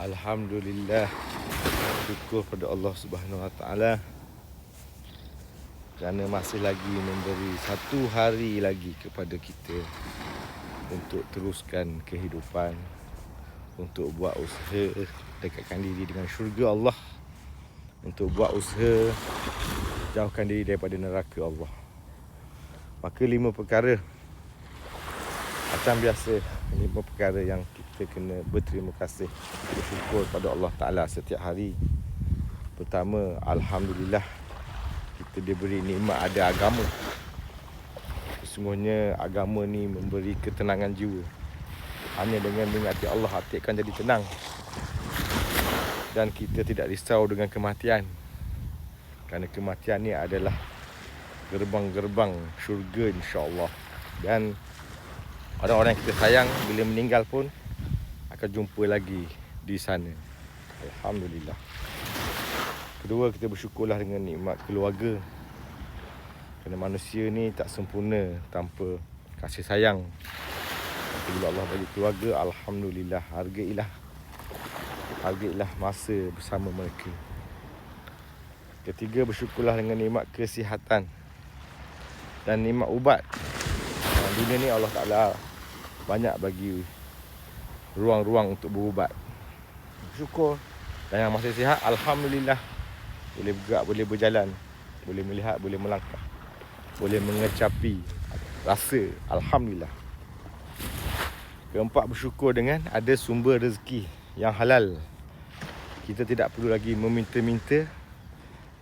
Alhamdulillah. Syukur pada Allah Subhanahu Wa Taala. Kerana masih lagi memberi satu hari lagi kepada kita Untuk teruskan kehidupan Untuk buat usaha Dekatkan diri dengan syurga Allah Untuk buat usaha Jauhkan diri daripada neraka Allah. Maka lima perkara Macam biasa Lima perkara yang kita kena berterima kasih Bersyukur pada Allah Ta'ala setiap hari. Pertama Alhamdulillah Kita diberi nikmat ada agama. Sesungguhnya agama ni memberi ketenangan jiwa. Hanya dengan mengingati Allah hati akan jadi tenang. Dan kita tidak risau dengan kematian. Kerana kematian ni adalah Gerbang-gerbang syurga insyaAllah Dan Orang-orang yang kita sayang bila meninggal pun akan jumpa lagi di sana. Alhamdulillah. Kedua kita bersyukurlah dengan nikmat keluarga. Kerana manusia ni tak sempurna tanpa kasih sayang. Bila Allah bagi keluarga, Alhamdulillah. Hargailah. Hargailah masa bersama mereka. Ketiga, bersyukurlah dengan nikmat kesihatan. Dan nikmat ubat. Dunia ni Allah Ta'ala banyak bagi ruang-ruang untuk berubat. Syukur. Dan yang masih sihat, Alhamdulillah. Boleh bergerak, boleh berjalan. Boleh melihat, boleh melangkah. Boleh mengecapi rasa. Alhamdulillah. Keempat, bersyukur dengan ada sumber rezeki yang halal. Kita tidak perlu lagi meminta-minta.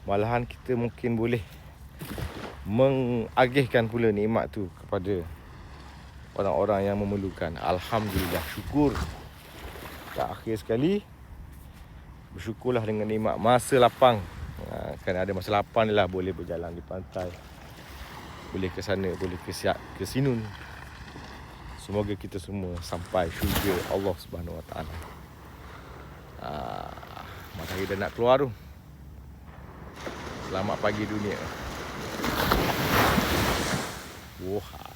Malahan kita mungkin boleh mengagihkan pula nikmat tu kepada orang-orang yang memerlukan. Alhamdulillah, syukur. Tak akhir sekali, bersyukurlah dengan nikmat masa lapang. Ha, kan ada masa lapang lah boleh berjalan di pantai. Boleh ke sana, boleh ke siap, ke sinun. Semoga kita semua sampai syurga Allah Subhanahu Wa Taala. Ha, matahari dah nak keluar tu. Selamat pagi dunia. Wah.